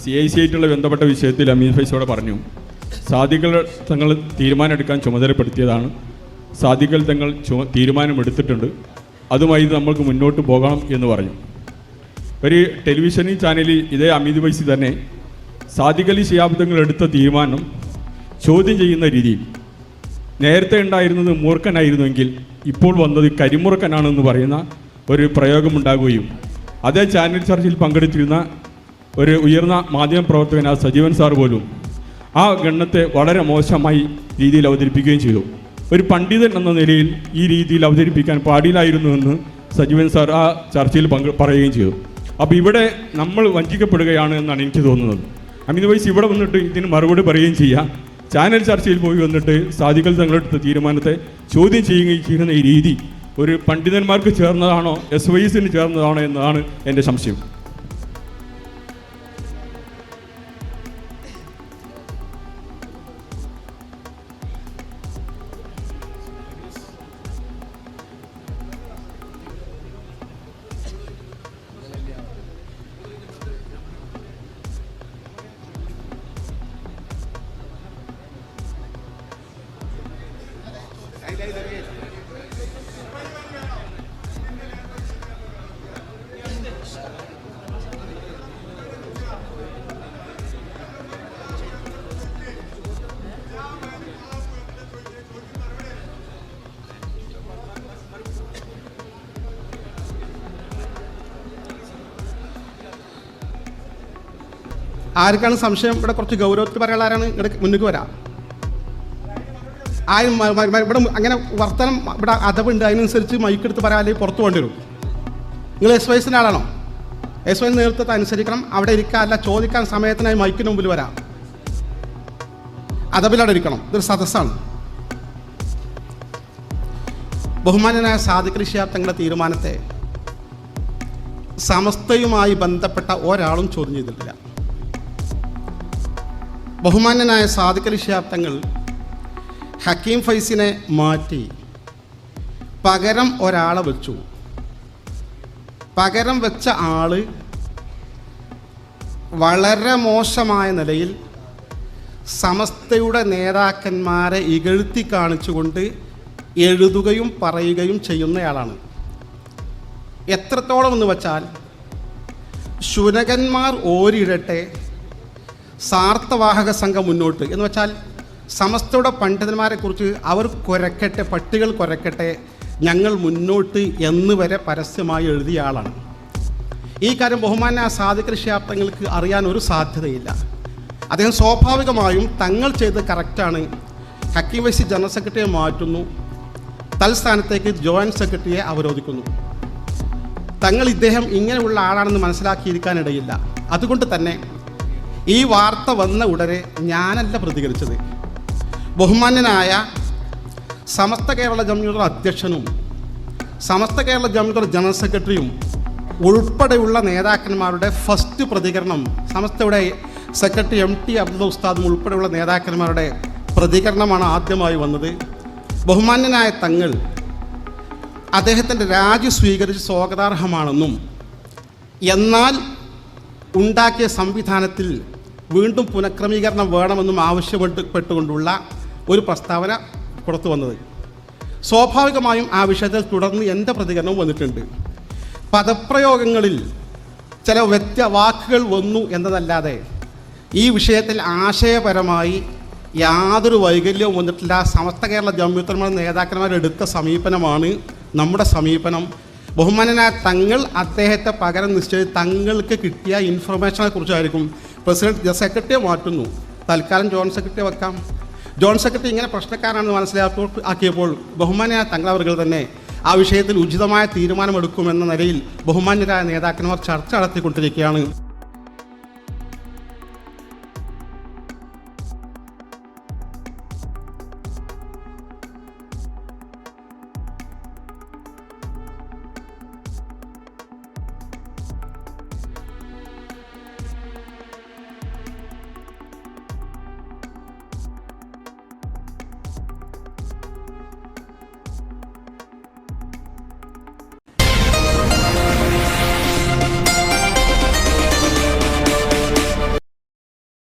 C I C ആയിട്ടുള്ള ബന്ധപ്പെട്ട വിഷയത്തിൽ അമീൻ ഫൈസോടെ പറഞ്ഞു. സാദികൾ തങ്ങൾ തീരുമാനമെടുക്കാൻ ചുമതലപ്പെടുത്തിയതാണ്. സാദികൾ തങ്ങൾ ചുമ തീരുമാനമെടുത്തിട്ടുണ്ട്. അതുമായി നമ്മൾക്ക് മുന്നോട്ട് പോകണം എന്ന് പറഞ്ഞു. ഒരു ടെലിവിഷൻ ചാനലിൽ ഇതേ അമിത് വൈസി തന്നെ സാദിഖലി ശിയാബ്ദങ്ങൾ എടുത്ത തീരുമാനം ചോദ്യം ചെയ്യുന്ന രീതിയിൽ. നേരത്തെ ഉണ്ടായിരുന്നത് മൂർഖനായിരുന്നുവെങ്കിൽ ഇപ്പോൾ വന്നത് കരിമുറുക്കനാണെന്ന് പറയുന്ന ഒരു പ്രയോഗമുണ്ടാകുകയും അതേ ചാനൽ ചർച്ചയിൽ പങ്കെടുത്തിരുന്ന ഒരു ഉയർന്ന മാധ്യമ പ്രവർത്തകനായ സജീവൻ സാർ പോലും ആ ഗണ്ണത്തെ വളരെ മോശമായി രീതിയിൽ അവതരിപ്പിക്കുകയും ചെയ്തു. ഒരു പണ്ഡിതൻ എന്ന നിലയിൽ ഈ രീതിയിൽ അവതരിപ്പിക്കാൻ പാടില്ലായിരുന്നുവെന്ന് സജീവൻ സാർ ആ ചർച്ചയിൽ പങ്ക് പറയുകയും ചെയ്തു. അപ്പോൾ ഇവിടെ നമ്മൾ വഞ്ചിക്കപ്പെടുകയാണ് എന്നാണ് എനിക്ക് തോന്നുന്നത്. അമിത് വൈസ് ഇവിടെ വന്നിട്ട് ഇതിന് മറുപടി പറയുകയും ചെയ്യാം. ചാനൽ ചർച്ചയിൽ പോയി വന്നിട്ട് സാധികൾ തങ്ങളെടുത്ത തീരുമാനത്തെ ചോദ്യം ചെയ്യുകയും ചെയ്യുന്ന ഈ രീതി ഒരു പണ്ഡിതന്മാർക്ക് ചേർന്നതാണോ എസ് വൈസിന് ചേർന്നതാണോ എന്നതാണ് എന്റെ സംശയം. ആർക്കാണ് സംശയം? ഇവിടെ കുറച്ച് ഗൗരവത്തിൽ പറയാൻ ആരാണ്? ഇവിടെ മുന്നിലേക്ക് വരാം. മ- ഇവിടെ അങ്ങനെ വർത്തനം ഇവിടെ അതവുണ്ട് അതിനനുസരിച്ച് മൈക്ക് എടുത്ത് പറയാൻ അല്ലെങ്കിൽ പുറത്ത് പോകേണ്ടി വരും. നിങ്ങൾ എസ് വൈസിന്റെ ആളാണോ? എസ് വൈ നേതൃത്വത്തെ അനുസരിക്കണം. അവിടെ ഇരിക്കാൻ അല്ല ചോദിക്കാൻ സമയത്തിനായി മൈക്കിന് മുമ്പിൽ വരാം. അതവിലവിടെ ഇരിക്കണം. ഇതൊരു സദസ്സാണ്. ബഹുമാനനായ സാദിഖ് ഋഷിയാബ് തങ്ങളുടെ തീരുമാനത്തെ സമസ്തയുമായി ബന്ധപ്പെട്ട ഒരാളും ചോദ്യം ചെയ്തിട്ടില്ല. ബഹുമാന്യനായ സാദിഖ് അലി തങ്ങൾ ഹക്കീം ഫൈസിനെ മാറ്റി. പകരം ഒരാളെ വെച്ചു. പകരം വെച്ച ആൾ വളരെ മോശമായ നിലയിൽ സമസ്തയുടെ നേതാക്കന്മാരെ ഇകഴ്ത്തി കാണിച്ചുകൊണ്ട് എഴുതുകയും പറയുകയും ചെയ്യുന്നയാളാണ്. എത്രത്തോളം എന്ന് വച്ചാൽ ശുനകന്മാർ ഓരിടട്ടെ സാർത്ഥവാഹക സംഘം മുന്നോട്ട്. എന്ന് വെച്ചാൽ സമസ്തയുടെ പണ്ഡിതന്മാരെക്കുറിച്ച് അവർ കുരക്കട്ടെ പട്ടികൾ കുരക്കട്ടെ ഞങ്ങൾ മുന്നോട്ട് എന്ന് വരെ പരസ്യമായി എഴുതിയ ആളാണ്. ഈ കാര്യം ബഹുമാന സാധിക ഋഷിയാപ്തങ്ങൾക്ക് അറിയാൻ ഒരു സാധ്യതയില്ല. അദ്ദേഹം സ്വാഭാവികമായും തങ്ങൾ ചെയ്ത് കറക്റ്റാണ് ഹക്കീം വൈസി ജനറൽ സെക്രട്ടറിയെ മാറ്റുന്നു. തൽസ്ഥാനത്തേക്ക് ജോയിന്റ് സെക്രട്ടറിയെ അവരോധിക്കുന്നു. തങ്ങൾ ഇദ്ദേഹം ഇങ്ങനെയുള്ള ആളാണെന്ന് മനസ്സിലാക്കിയിരിക്കാനിടയില്ല. അതുകൊണ്ട് തന്നെ ഈ വാർത്ത വന്ന ഉടനെ ഞാനല്ല പ്രതികരിച്ചത്. ബഹുമാന്യനായ സമസ്ത കേരള ജമ്മിയുടെ അധ്യക്ഷനും സമസ്ത കേരള ജമ്മിയുടെ ജനറൽ സെക്രട്ടറിയും ഉൾപ്പെടെയുള്ള നേതാക്കന്മാരുടെ ഫസ്റ്റ് പ്രതികരണം സമസ്തയുടെ സെക്രട്ടറി എം ടി അബ്ദുൽ ഉസ്താദും ഉൾപ്പെടെയുള്ള നേതാക്കന്മാരുടെ പ്രതികരണമാണ് ആദ്യമായി വന്നത്. ബഹുമാന്യനായ തങ്ങൾ അദ്ദേഹത്തിന്റെ രാജി സ്വീകരിച്ച് സ്വാഗതാർഹമാണെന്നും എന്നാൽ ഉണ്ടാക്കിയ സംവിധാനത്തിൽ വീണ്ടും പുനഃക്രമീകരണം വേണമെന്നും ആവശ്യപ്പെട്ടുകൊണ്ടുള്ള ഒരു പ്രസ്താവന പുറത്തു വന്നത്. സ്വാഭാവികമായും ആ വിഷയത്തിൽ തുടർന്ന് എന്റെ പ്രതികരണവും വന്നിട്ടുണ്ട്. പദപ്രയോഗങ്ങളിൽ ചില വ്യത്യ വാക്കുകൾ വന്നു എന്നതല്ലാതെ ഈ വിഷയത്തിൽ ആശയപരമായി യാതൊരു വൈകല്യവും വന്നിട്ടില്ല. സമസ്ത കേരള ജമ്മിത്തന്മാർ നേതാക്കന്മാരെടുത്ത സമീപനമാണ് നമ്മുടെ സമീപനം. ബഹുമാനനായ തങ്ങൾ അദ്ദേഹത്തെ പകരം നിശ്ചയിച്ച് തങ്ങൾക്ക് കിട്ടിയ ഇൻഫർമേഷനെ കുറിച്ചായിരിക്കും പ്രസിഡന്റ് സെക്രട്ടറിയെ മാറ്റുന്നു. തൽക്കാലം ജോയിന്റ് സെക്രട്ടറി വെക്കാം. ജോയിന്റ് സെക്രട്ടറി ഇങ്ങനെ പ്രശ്നക്കാരാണെന്ന് മനസ്സിലാക്കി ആക്കിയപ്പോൾ ബഹുമാനായ തങ്ങളവറുകൾ തന്നെ ആ വിഷയത്തിൽ ഉചിതമായ തീരുമാനമെടുക്കുമെന്ന നിലയിൽ ബഹുമാന്യരായ നേതാക്കന്മാർ ചർച്ച നടത്തിക്കൊണ്ടിരിക്കുകയാണ്.